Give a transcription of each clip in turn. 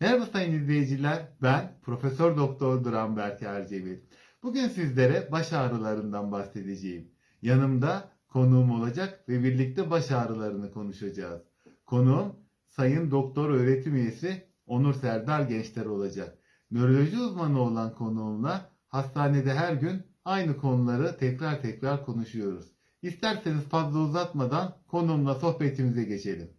Merhaba sayın izleyiciler. Ben Profesör Doktor Duran Berk Ercevit. Bugün sizlere baş ağrılarından bahsedeceğim. Yanımda konuğum olacak ve birlikte baş ağrılarını konuşacağız. Konuğum Sayın Doktor Öğretim Üyesi Onur Serdar Gençler olacak. Nöroloji uzmanı olan konuğumla hastanede her gün aynı konuları tekrar tekrar konuşuyoruz. İsterseniz fazla uzatmadan konuğumla sohbetimize geçelim.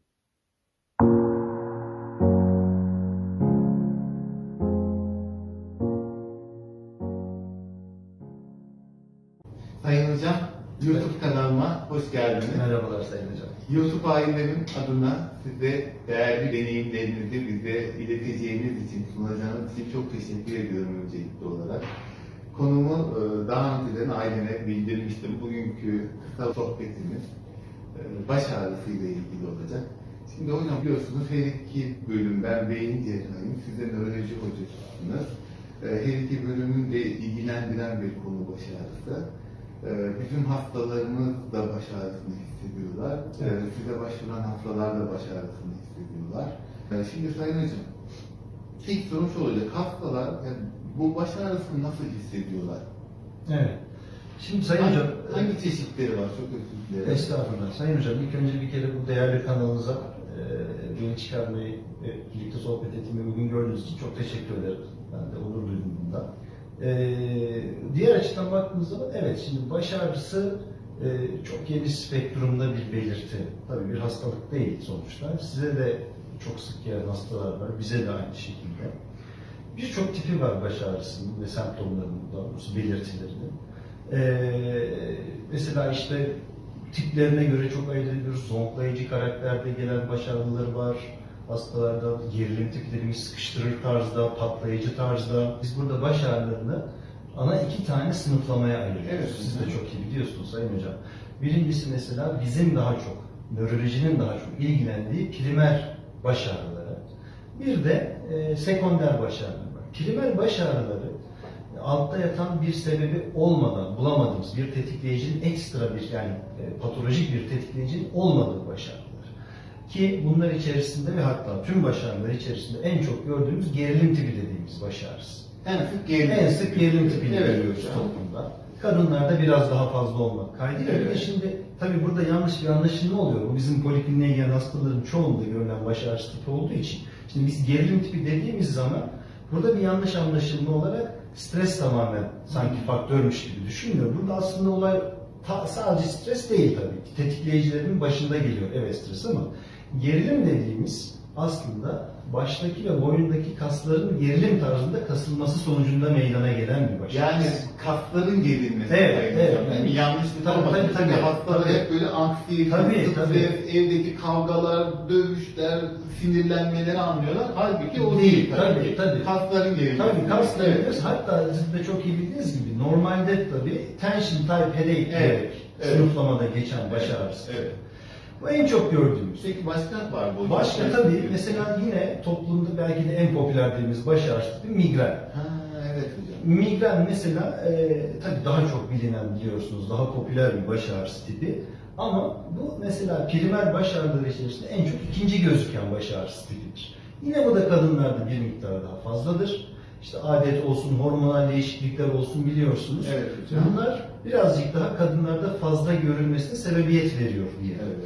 Sayın Hocam, YouTube kanalıma hoş geldiniz. Merhabalar Sayın Hocam. YouTube ailelerin adına size değerli deneyimlerinizi bize ileteceğiniz için, sunacağınız için çok teşekkür ediyorum öncelikli olarak. Konumu e, daha önceden ailene bildirmiştim. Bugünkü kısa sohbetimiz e, baş ağrısı ile ilgili olacak. Şimdi hocam biliyorsunuz her iki bölüm, ben beyin cerrahıyım, siz de nöroloji hocasınız. E, Her iki bölümün de ilgilendiren bir konu baş ağrısı. E, Bizim hastalarımız da baş ağrısını hissediyorlar. E, Evet. Size başvuran hastalar da baş ağrısını hissediyorlar. E, Şimdi Sayın Hocam, ilk sorum şu olacak. Hastalar yani bu baş ağrısını nasıl hissediyorlar? Evet. Şimdi Sayın hangi, Hocam, hangi çeşitleri var? Çok özür dilerim. Estağfurullah. Sayın Hocam ilk önce bir kere bu değerli kanalınıza e, beni çıkarmayı birlikte sohbet etmeyi uygun gördüğünüz için çok teşekkür ederim. Ben de onur duydum. E, diğer açıdan baktığımız zaman evet şimdi baş ağrısı e, çok geniş spektrumda bir belirti. Tabii bir hastalık değil sonuçta. Size de çok sık gelen hastalar var. Bize de aynı şekilde. Birçok tipi var baş ağrısının ve semptomlarının, daha doğrusu belirtilerinin. Ee, mesela işte tiplerine göre çok ayırt ediyoruz. Zonklayıcı karakterde gelen baş ağrıları var. Hastalarda gerilim dediğimiz sıkıştırır tarzda, patlayıcı tarzda. Biz burada baş ağrılarını ana iki tane sınıflamaya ayırıyoruz. Evet. Siz de çok iyi biliyorsunuz Sayın Hocam. Birincisi mesela bizim daha çok, nörolojinin daha çok ilgilendiği primer baş ağrıları. Bir de e, sekonder baş ağrıları var. Primer baş ağrıları altta yatan bir sebebi olmadan bulamadığımız bir tetikleyicinin ekstra bir yani e, patolojik bir tetikleyicinin olmadığı baş ağrıları. Ki bunlar içerisinde ve hatta tüm baş ağrıları içerisinde en çok gördüğümüz gerilim tipi dediğimiz baş ağrısı. En sık gerilim. En sık gerilim tipini Evet. görüyoruz toplumda. Kadınlarda biraz daha fazla olmak kaydıyla. Evet. şimdi tabii burada yanlış bir anlaşılma oluyor. Bu bizim polikliniğe gelen hastaların çoğunda görülen baş ağrısı tipi olduğu için. Şimdi biz gerilim tipi dediğimiz zaman burada bir yanlış anlaşılma olarak stres tamamen sanki faktörmüş gibi düşünüyor. Burada aslında olay ta- sadece stres değil tabii ki. Tetikleyicilerin başında geliyor evet stres ama gerilim dediğimiz aslında baştaki ve boyundaki kasların gerilim tarzında kasılması sonucunda meydana gelen bir baş Yani kasların gerilmesi. Evet, evet. Değil mi? Yanlışlık Tabii, tabii, tabii. Hastalar Tabii. hep böyle anksiyete, Tabii, tabii. evdeki kavgalar, dövüşler, sinirlenmeleri anlıyorlar. Halbuki o Değil, değil. tabii, tabii. Kasların gerilmesi. Tabii kas Evet. hatta siz de çok iyi bildiğiniz gibi normalde tabii tension type headache Evet, evet. sınıflamada geçen baş Evet, ağrısı. evet. Bu en çok gördüğümüz. Peki başka var hocam? Başka tabii mesela yine toplumda belki de en popüler dediğimiz baş ağrısı migren. Ha, evet hocam. Migren mesela e, tabii daha çok bilinen biliyorsunuz daha popüler bir baş ağrısı tipi. Ama bu mesela primer baş ağrıları içerisinde en çok ikinci gözüken baş ağrısı tipidir. Yine bu da kadınlarda bir miktar daha fazladır. İşte adet olsun, hormonal değişiklikler olsun biliyorsunuz. Evet hocam. Bunlar birazcık daha kadınlarda fazla görülmesine sebebiyet veriyor diye. Evet.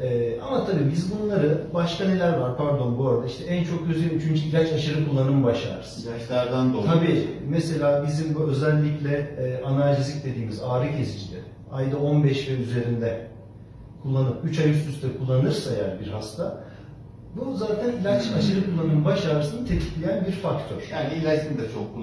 Ee, ama tabii biz bunları başka neler var pardon bu arada işte en çok gözülen üçüncü ilaç aşırı kullanım baş ağrısı. Yaşlardan dolayı. Tabii mesela bizim bu özellikle e, analjezik dediğimiz ağrı kesicileri ayda 15 ve üzerinde kullanıp 3 ay üst üste kullanırsa eğer bir hasta bu zaten ilaç aşırı kullanım baş ağrısını tetikleyen bir faktör. Yani ilacın da çok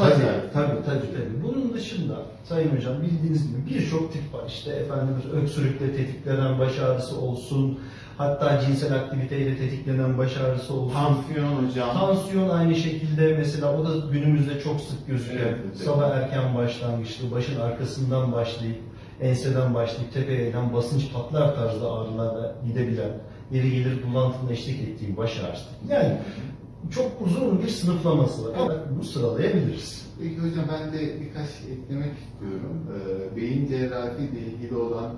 baş Tabii, tabii, tabii, tabii. Bunun dışında Sayın Hocam bildiğiniz gibi birçok tip var. İşte efendim öksürükle tetiklenen baş ağrısı olsun, hatta cinsel aktiviteyle tetiklenen baş ağrısı olsun. Tansiyon hocam. Tansiyon aynı şekilde mesela o da günümüzde çok sık gözüken Evet, evet. sabah erken başlangıçlı başın arkasından başlayıp enseden başlayıp tepeye inen basınç patlar tarzda ağrılarla gidebilen yeri gelir bulantının eşlik ettiği baş ağrısı. Yani çok uzun bir sınıflaması var. Ama bunu sıralayabiliriz. Peki hocam ben de birkaç eklemek istiyorum. Ee, beyin cerrahi ile ilgili olan